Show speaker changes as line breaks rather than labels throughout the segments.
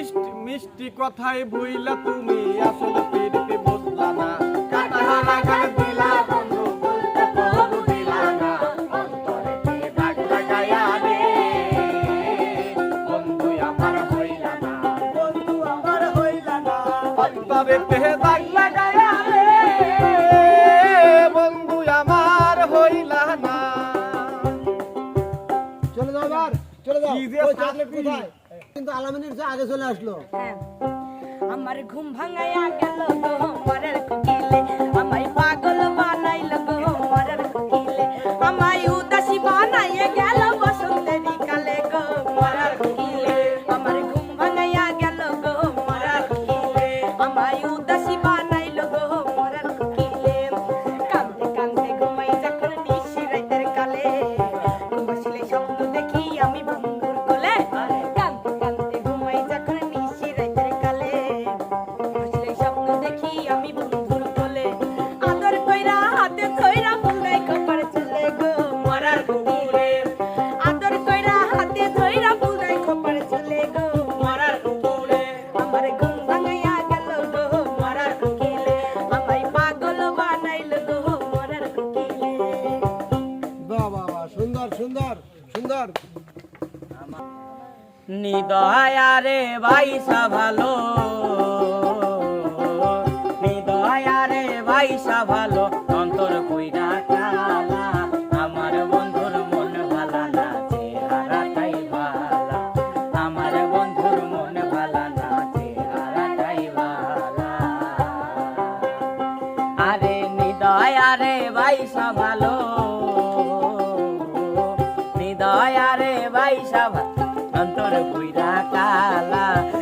মিষ্টি মিষ্টি কথায় ভুইলা তুমি আসলে পিড়িতে বসলা না। কাটাহারা গাল দিলা বন্ধু বলতে কবু দিলা না। অন্তরে দাগ লাগায়া রে বন্ধু আমার হইলা না। বন্ধু আমার হইলা না। অন্তরে দিয়ে দাগ লাগায়া রে বন্ধু আমার হইলা না।
চলে যাও এবার চলে যাও। কোথায়? কিন্তু আলামিনের যে আগে চলে আসলো
হ্যাঁ। আমার ঘুম ভাঙাইয়া গেল গো মরার পাগল
নিদয়ারে বাইসা ভালো। নিদয়ারে বাইসা ভালো। অন্তর কইরা কালা, আমার বন্ধুর মন ভালা না চেহারাটাই ভালা। আমার বন্ধুর মন ভালা না চেহারাটাই ভালা। আরে নিদয়ারে বাইসা ভালো। নিদয়ারে বাইসা ভালো অন্তর কইরা কালা।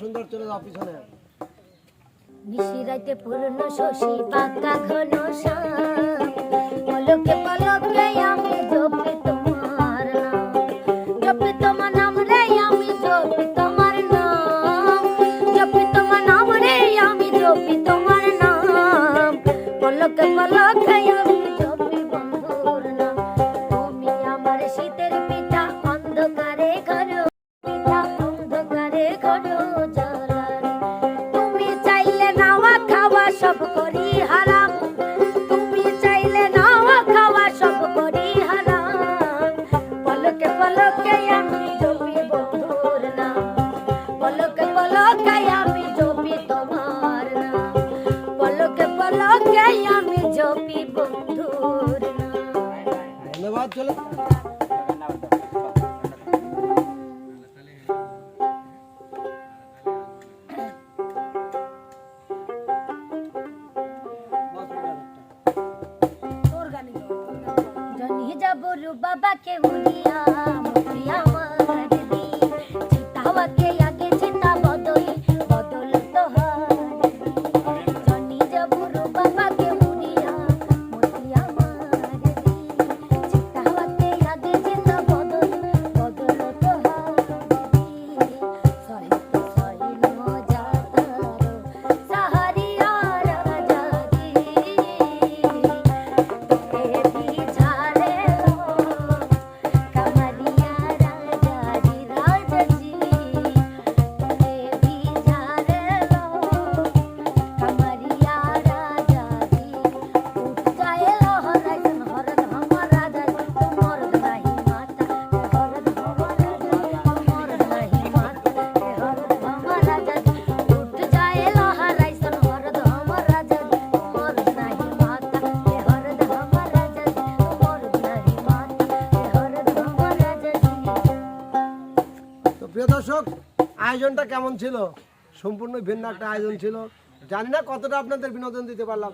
সুন্দর চলে যাও পিছনে
নিশিরাইতে পূর্ণ শশী ঘন পলকে আমি তোমার নাম। জপি তোমার নাম রে, আমি তোমার নাম। জপি তোমার নাম রে, আমি জপি তোমার নাম। পলকে পলকে আমার শীতের অন্ধকারে অন্ধকারে ঘর। পলকে পলকে আমি জপি বন্ধুর নাম
ধন্যবাদ চলে
জনি যাবরু বাবাকে মুড়িয়া মুড়িয়া
প্রিয় দর্শক, আয়োজনটা কেমন ছিল? সম্পূর্ণ ভিন্ন একটা আয়োজন ছিল। জানি না কতটা আপনাদের বিনোদন দিতে পারলাম।